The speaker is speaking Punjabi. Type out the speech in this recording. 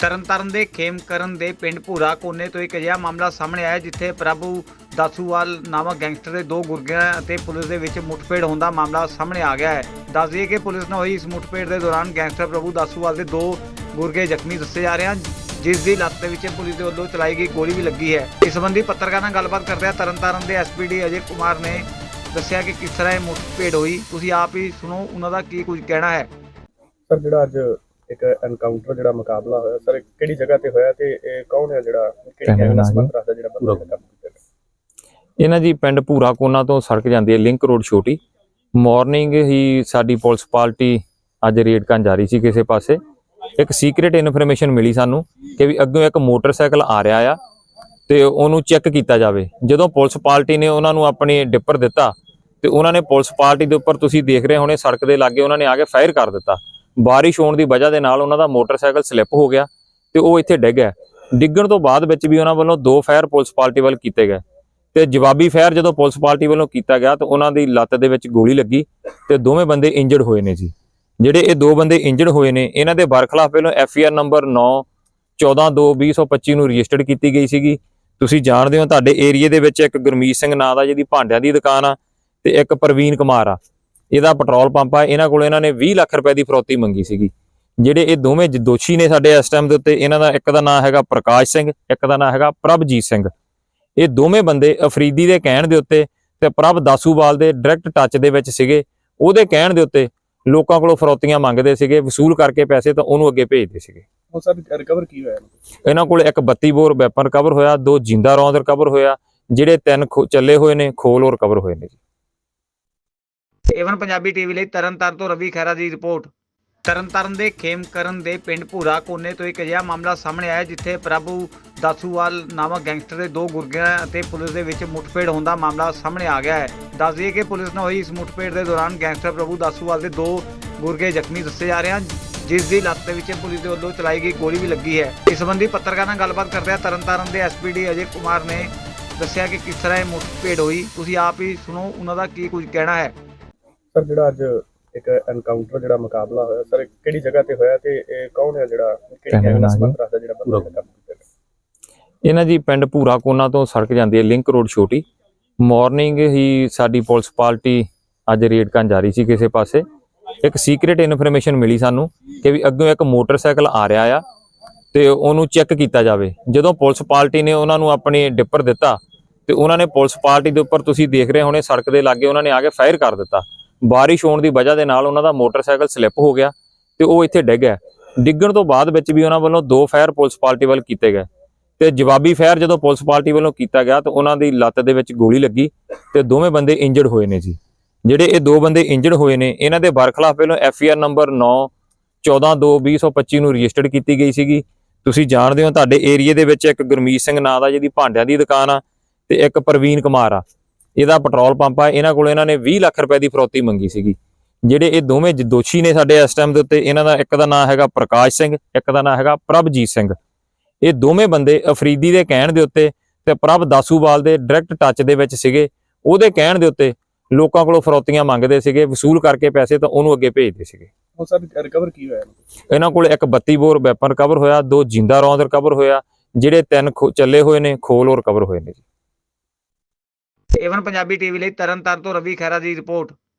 ਤਰਨਤਾਰਨ ਦੇ ਖੇਮਕਰਨ ਦੇ ਪਿੰਡ ਭੂਰਾ ਕੋਨੇ ਤੋਂ ਇੱਕ ਅਜਿਹਾ ਮਾਮਲਾ ਸਾਹਮਣੇ ਆਇਆ ਜਿੱਥੇ ਪ੍ਰਭੂ ਦਾਸੂਵਾਲ ਨਾਮਕ ਗੈਂਗਸਟਰ ਦੇ ਦੋ ਗੁਰਗਿਆਂ ਅਤੇ ਪੁਲਿਸ ਦੇ ਵਿੱਚ ਮੁੱਠਭੇੜ ਹੋਣ ਦਾ ਮਾਮਲਾ ਸਾਹਮਣੇ ਆ ਗਿਆ ਹੈ। ਦੱਸ ਦਈਏ ਕਿ ਪੁਲਿਸ ਨਾਲ ਹੋਈ ਇਸ ਮੁੱਠਭੇੜ ਦੇ ਦੌਰਾਨ ਗੈਂਗਸਟਰ ਪ੍ਰਭੂ ਦਾਸੂਵਾਲ ਦੇ ਦੋ ਗੁਰਗੇ ਜ਼ਖਮੀ ਦੱਸੇ ਜਾ ਰਹੇ ਹਨ, ਜਿਸ ਦੀ ਲੱਤ ਦੇ ਵਿੱਚ ਪੁਲਿਸ ਦੇ ਵੱਲੋਂ ਚਲਾਈ ਗਈ ਗੋਲੀ ਵੀ ਲੱਗੀ ਹੈ। ਇਸ ਸੰਬੰਧੀ ਪੱਤਰਕਾਰਾਂ ਨਾਲ ਗੱਲਬਾਤ ਕਰਦਿਆਂ ਤਰਨਤਾਰਨ ਦੇ ਐਸਪੀਡੀ ਅਜੇ ਕੁਮਾਰ ਨੇ ਦੱਸਿਆ ਕਿ ਕਿਸ ਤਰ੍ਹਾਂ ਇਹ ਮੁੱਠਭੇੜ ਹੋਈ। ਤੁਸੀਂ ਆਪ ਹੀ ਸੁਣੋ, ਉਹਨਾਂ ਦਾ ਕੀ ਕੁਝ ਕਹਿਣਾ ਹੈ। ਸਰ, ਜਿਹੜਾ ਅੱਜ ਇੱਕ ਐਨਕਾਊਂਟਰ ਜਿਹੜਾ ਮੁਕਾਬਲਾ ਹੋਇਆ ਸਰ ਕਿਹੜੀ ਜਗ੍ਹਾ ਤੇ ਹੋਇਆ ਤੇ ਇਹ ਕੌਣ ਹੈ ਜਿਹੜਾ ਕਿਹੜੀ ਗੈਂਗ ਨਾਲ। ਸੰਬੰਧ ਰੱਖਦਾ ਜਿਹੜਾ ਬੰਦਾ ਕੰਮ ਕੀਤਾ? ਇਹਨਾਂ ਜੀ ਪਿੰਡ ਭੂਰਾ ਕੋਨਾ ਤੋਂ ਸੜਕ ਜਾਂਦੀ ਹੈ ਲਿੰਕ ਰੋਡ ਛੋਟੀ। ਮਾਰਨਿੰਗ ਹੀ ਸਾਡੀ ਪੁਲਿਸ ਪਾਰਟੀ ਅੱਜ ਰੇਡ ਕਰਨ ਜਾ ਰਹੀ ਸੀ ਕਿਸੇ ਪਾਸੇ। ਇੱਕ ਸੀਕ੍ਰੀਟ ਇਨਫੋਰਮੇਸ਼ਨ ਮਿਲੀ ਸਾਨੂੰ ਕਿ ਵੀ ਅੱਗੋਂ ਇੱਕ ਮੋਟਰਸਾਈਕਲ ਆ ਰਿਹਾ ਆ ਤੇ ਉਹਨੂੰ ਚੈੱਕ ਕੀਤਾ ਜਾਵੇ। ਜਦੋਂ ਪੁਲਿਸ ਪਾਰਟੀ ਨੇ ਉਹਨਾਂ ਨੂੰ ਆਪਣੀ ਡਿੱਪਰ ਦਿੱਤਾ ਤੇ ਉਹਨਾਂ ਨੇ ਪੁਲਿਸ ਪਾਰਟੀ ਦੇ ਉੱਪਰ ਤੁਸੀਂ ਦੇਖ ਰਹੇ ਹੋਣੇ ਸੜਕ ਦੇ ਲਾਗੇ ਉਹਨਾਂ ਨੇ ਆ ਕੇ ਫਾਇਰ ਕਰ ਦਿੱਤਾ। ਬਾਰਿਸ਼ ਹੋਣ ਦੀ ਵਜ੍ਹਾ ਦੇ ਨਾਲ ਉਹਨਾਂ ਦਾ ਮੋਟਰਸਾਈਕਲ ਸਲਿੱਪ ਹੋ ਗਿਆ ਤੇ ਉਹ ਇੱਥੇ ਡਿੱਗ ਗਿਆ ਡਿੱਗਣ ਤੋਂ ਬਾਅਦ ਵਿੱਚ ਵੀ ਉਹਨਾਂ ਵੱਲੋਂ ਦੋ ਫਾਇਰ ਪੁਲਿਸ ਪਾਰਟੀ ਵੱਲ ਕੀਤੇ ਗਏ ਤੇ ਜਵਾਬੀ ਫਾਇਰ ਜਦੋਂ ਪੁਲਿਸ ਪਾਰਟੀ ਵੱਲੋਂ ਕੀਤਾ ਗਿਆ ਤਾਂ ਉਹਨਾਂ ਦੀ ਲੱਤ ਦੇ ਵਿੱਚ ਗੋਲੀ ਲੱਗੀ ਤੇ ਦੋਵੇਂ ਬੰਦੇ ਇੰਜਰਡ ਹੋਏ ਨੇ ਜੀ। ਜਿਹੜੇ ਇਹ ਦੋ ਬੰਦੇ ਇੰਜਰਡ ਹੋਏ ਨੇ, ਇਹਨਾਂ ਦੇ ਬਰਖਲਾਫ ਪਹਿਲਾਂ ਐਫ ਆਰ ਨੰਬਰ 9 14/2/2025 ਨੂੰ ਰਜਿਸਟਰਡ ਕੀਤੀ ਗਈ ਸੀਗੀ। ਤੁਸੀਂ ਜਾਣਦੇ ਹੋ ਤੁਹਾਡੇ ਏਰੀਏ ਦੇ ਵਿੱਚ ਇੱਕ ਗੁਰਮੀਤ ਸਿੰਘ ਨਾਂ ਦਾ ਜਿਹਦੀ ਭਾਂਡਿਆਂ ਦੀ ਦੁਕਾਨ ਆ ਤੇ ਇੱਕ ਪ੍ਰਵੀਨ ਕੁਮਾਰ ਆ। ਇਹਦਾ ਪੈਟਰੋਲ ਪੰਪ ਆ ਇਹਨਾਂ ਕੋਲ ਇਹਨਾਂ ਨੇ 20 ਲੱਖ ਰੁਪਏ ਦੀ ਫਰੌਤੀ ਮੰਗੀ ਸੀਗੀ। ਜਿਹੜੇ ਇਹ ਦੋਵੇਂ ਦੋਸ਼ੀ ਨੇ ਸਾਡੇ ਇਸ ਟਾਈਮ ਦੇ ਉੱਤੇ ਇਹਨਾਂ ਦਾ ਇੱਕ ਦਾ ਨਾਮ ਹੈਗਾ ਪ੍ਰਕਾਸ਼ ਸਿੰਘ ਇੱਕ ਦਾ ਨਾਮ ਹੈਗਾ ਪ੍ਰਭਜੀਤ ਸਿੰਘ। ਇਹ ਦੋਵੇਂ ਬੰਦੇ ਅਫਰੀਦੀ ਦੇ ਕਹਿਣ ਦੇ ਉੱਤੇ ਤੇ ਪ੍ਰਭ ਦਾਸੂਵਾਲ ਦੇ ਡਾਇਰੈਕਟ ਟੱਚ ਦੇ ਵਿੱਚ ਸੀਗੇ। ਉਹਦੇ ਕਹਿਣ ਦੇ ਉੱਤੇ ਲੋਕਾਂ ਕੋਲੋਂ ਫਰੌਤੀਆਂ ਮੰਗਦੇ ਸੀਗੇ ਵਸੂਲ ਕਰਕੇ ਪੈਸੇ ਤਾਂ ਉਹਨੂੰ ਅੱਗੇ ਭੇਜਦੇ ਸੀਗੇ। ਉਹ ਸਰ ਰਿਕਵਰ ਕੀ ਹੋਇਆ? ਇਹਨਾਂ ਕੋਲ ਇੱਕ 32 ਬੋਰ ਵੈਪਨ ਰਿਕਵਰ ਹੋਇਆ ਦੋ ਜਿੰਦਾ ਰੌਂਦ ਰਿਕਵਰ ਹੋਇਆ ਜਿਹੜੇ ਤਿੰਨ ਚੱਲੇ ਹੋਏ ਨੇ ਖੋਲ ਹੋਰ ਰਿਕਵਰ ਹੋਏ ਨੇ ਜੀ। ਏਵਨ ਪੰਜਾਬੀ ਟੀਵੀ ਲਈ ਤਰਨਤਾਰਨ ਤੋਂ ਰਵੀ ਖਹਿਰਾ ਦੀ ਰਿਪੋਰਟ। ਤਰਨਤਾਰਨ ਦੇ ਖੇਮਕਰਨ ਦੇ ਪਿੰਡ ਭੂਰਾ ਕੋਨੇ ਤੋਂ ਇੱਕ ਅਜਿਹਾ ਮਾਮਲਾ ਸਾਹਮਣੇ ਆਇਆ, ਜਿੱਥੇ ਪ੍ਰਭੂ ਦਾਸੂਵਾਲ ਨਾਮਕ ਗੈਂਗਸਟਰ ਦੇ ਦੋ ਗੁਰਗਿਆਂ ਅਤੇ ਪੁਲਿਸ ਦੇ ਵਿੱਚ ਮੁੱਠਭੇੜ ਹੋਣ ਦਾ ਮਾਮਲਾ ਸਾਹਮਣੇ ਆ ਗਿਆ ਹੈ। ਦੱਸ ਦਈਏ ਕਿ ਪੁਲਿਸ ਨਾਲ ਹੋਈ ਇਸ ਮੁੱਠਭੇੜ ਦੇ ਦੌਰਾਨ ਗੈਂਗਸਟਰ ਪ੍ਰਭੂ ਦਾਸੂਵਾਲ ਦੇ ਦੋ ਗੁਰਗੇ ਜ਼ਖਮੀ ਦੱਸੇ ਜਾ ਰਹੇ ਹਨ, ਜਿਸ ਦੀ ਲੱਤ ਦੇ ਵਿੱਚ ਪੁਲਿਸ ਦੇ ਵੱਲੋਂ ਚਲਾਈ ਗਈ ਗੋਲੀ ਵੀ ਲੱਗੀ ਹੈ। ਇਸ ਸੰਬੰਧੀ ਪੱਤਰਕਾਰਾਂ ਨਾਲ ਗੱਲਬਾਤ ਕਰਦਿਆਂ ਤਰਨਤਾਰਨ ਦੇ ਐਸਪੀਡੀ ਅਜੇ ਕੁਮਾਰ ਨੇ ਦੱਸਿਆ ਕਿ ਕਿਸ ਤਰ੍ਹਾਂ ਇਹ ਮੁੱਠਭੇੜ ਹੋਈ। ਤੁਸੀਂ ਆਪ ਹੀ ਸੁਣੋ, ਉਹਨਾਂ ਦਾ ਕੀ ਕੁਝ ਕਹਿਣਾ ਹੈ। ਸਰ ਜਿਹੜਾ ਅੱਜ ਇੱਕ ਐਨਕਾਊਂਟਰ ਜਿਹੜਾ ਮੁਕਾਬਲਾ ਹੋਇਆ ਸਰ ਕਿਹੜੀ ਜਗ੍ਹਾ ਤੇ ਹੋਇਆ ਤੇ ਇਹ ਕੌਣ ਹੈ ਜਿਹੜਾ ਕਿਹੜੀ ਗੈਂਗ ਨਾਲ। ਸੰਬੰਧ ਰੱਖਦਾ ਜਿਹੜਾ ਬੰਦਾ ਕੰਮ ਕੀਤਾ ਇਹਨਾਂ ਜੀ ਪਿੰਡ ਭੂਰਾ ਕੋਨਾ ਤੋਂ ਸੜਕ ਜਾਂਦੀ ਹੈ ਲਿੰਕ ਰੋਡ ਛੋਟੀ। ਮਾਰਨਿੰਗ ਹੀ ਸਾਡੀ ਪੁਲਿਸ ਪਾਰਟੀ ਅੱਜ ਰੇਡ ਕਰਨ ਜਾ ਰਹੀ ਸੀ ਕਿਸੇ ਪਾਸੇ। ਇੱਕ ਸੀਕ੍ਰੀਟ ਇਨਫੋਰਮੇਸ਼ਨ ਮਿਲੀ ਸਾਨੂੰ ਕਿ ਵੀ ਅੱਗੋਂ ਇੱਕ ਮੋਟਰਸਾਈਕਲ ਆ ਰਿਹਾ ਆ ਤੇ ਉਹਨੂੰ ਚੈੱਕ ਕੀਤਾ ਜਾਵੇ। ਜਦੋਂ ਪੁਲਿਸ ਪਾਰਟੀ ਨੇ ਉਹਨਾਂ ਨੂੰ ਆਪਣੀ ਡਿੱਪਰ ਦਿੱਤਾ ਤੇ ਉਹਨਾਂ ਨੇ ਪੁਲਿਸ ਪਾਰਟੀ ਦੇ ਉੱਪਰ ਤੁਸੀਂ ਦੇਖ ਰਹੇ ਹੋਣੇ ਸੜਕ ਦੇ ਲਾਗੇ ਉਹਨਾਂ ਨੇ ਆ ਕੇ ਫਾਇਰ ਕਰ ਦਿੱਤਾ। ਬਾਰਿਸ਼ ਹੋਣ ਦੀ ਵਜ੍ਹਾ ਦੇ ਨਾਲ ਉਹਨਾਂ ਦਾ ਮੋਟਰਸਾਈਕਲ ਸਲਿੱਪ ਹੋ ਗਿਆ ਤੇ ਉਹ ਇੱਥੇ ਡਿੱਗ ਗਿਆ ਡਿੱਗਣ ਤੋਂ ਬਾਅਦ ਵਿੱਚ ਵੀ ਉਹਨਾਂ ਵੱਲੋਂ ਦੋ ਫਾਇਰ ਪੁਲਿਸ ਪਾਰਟੀ ਵੱਲ ਕੀਤੇ ਗਏ। ਤੇ ਜਵਾਬੀ ਫਾਇਰ ਜਦੋਂ ਪੁਲਿਸ ਪਾਰਟੀ ਵੱਲੋਂ ਕੀਤਾ ਗਿਆ ਤਾਂ ਉਹਨਾਂ ਦੀ ਲੱਤ ਦੇ ਵਿੱਚ ਗੋਲੀ ਲੱਗੀ ਤੇ ਦੋਵੇਂ ਬੰਦੇ ਇੰਜਰਡ ਹੋਏ ਨੇ ਜੀ। ਜਿਹੜੇ ਇਹ ਦੋ ਬੰਦੇ ਇੰਜਰਡ ਹੋਏ ਨੇ, ਇਹਨਾਂ ਦੇ ਬਰਖਲਾਫ ਪਹਿਲਾਂ ਐਫ ਆਰ ਨੰਬਰ 9 14/2/2025 ਨੂੰ ਰਜਿਸਟਰਡ ਕੀਤੀ ਗਈ ਸੀਗੀ। ਤੁਸੀਂ ਜਾਣਦੇ ਹੋ ਤੁਹਾਡੇ ਏਰੀਏ ਦੇ ਵਿੱਚ ਇੱਕ ਗੁਰਮੀਤ ਸਿੰਘ ਨਾਂ ਦਾ ਜਿਹਦੀ ਭਾਂਡਿਆਂ ਦੀ ਦੁਕਾਨ ਆ ਤੇ ਇੱਕ ਪ੍ਰਵੀਨ ਕੁਮਾਰ ਆ। ਇਹਦਾ ਪੈਟਰੋਲ ਪੰਪ ਆ ਇਹਨਾਂ ਕੋਲ ਇਹਨਾਂ ਨੇ 20 ਲੱਖ ਰੁਪਏ ਦੀ ਫਰੌਤੀ ਮੰਗੀ ਸੀਗੀ। ਜਿਹੜੇ ਇਹ ਦੋਵੇਂ ਦੋਸ਼ੀ ਨੇ ਸਾਡੇ ਇਸ ਟਾਈਮ ਦੇ ਉੱਤੇ ਇਹਨਾਂ ਦਾ ਇੱਕ ਦਾ ਨਾਮ ਹੈਗਾ ਪ੍ਰਕਾਸ਼ ਸਿੰਘ ਇੱਕ ਦਾ ਨਾਮ ਹੈਗਾ ਪ੍ਰਭਜੀਤ ਸਿੰਘ। ਇਹ ਦੋਵੇਂ ਬੰਦੇ ਅਫਰੀਦੀ ਦੇ ਕਹਿਣ ਦੇ ਉੱਤੇ ਤੇ ਪ੍ਰਭ ਦਾਸੂਵਾਲ ਦੇ ਡਾਇਰੈਕਟ ਟੱਚ ਦੇ ਵਿੱਚ ਸੀਗੇ। ਉਹਦੇ ਕਹਿਣ ਦੇ ਉੱਤੇ ਲੋਕਾਂ ਕੋਲੋਂ ਫਰੌਤੀਆਂ ਮੰਗਦੇ ਸੀਗੇ ਵਸੂਲ ਕਰਕੇ ਪੈਸੇ ਤਾਂ ਉਹਨੂੰ ਅੱਗੇ ਭੇਜਦੇ ਸੀਗੇ। ਉਹ ਸਰ ਰਿਕਵਰ ਕੀ ਹੋਇਆ? ਇਹਨਾਂ ਕੋਲ ਇੱਕ 32 ਬੋਰ ਵੈਪਨ ਰਿਕਵਰ ਹੋਇਆ ਦੋ ਜਿੰਦਾ ਰੌਂਦ ਰਿਕਵਰ ਹੋਇਆ ਜਿਹੜੇ ਤਿੰਨ ਚੱਲੇ ਹੋਏ ਨੇ ਖੋਲ ਹੋਰ ਰਿਕਵਰ ਹੋਏ ਨੇ ਜੀ। ਏਵਨ ਪੰਜਾਬੀ ਟੀਵੀ ਲਈ ਤਰਨਤਾਰਨ ਤੋਂ ਰਵੀ ਖਹਿਰਾ ਦੀ ਰਿਪੋਰਟ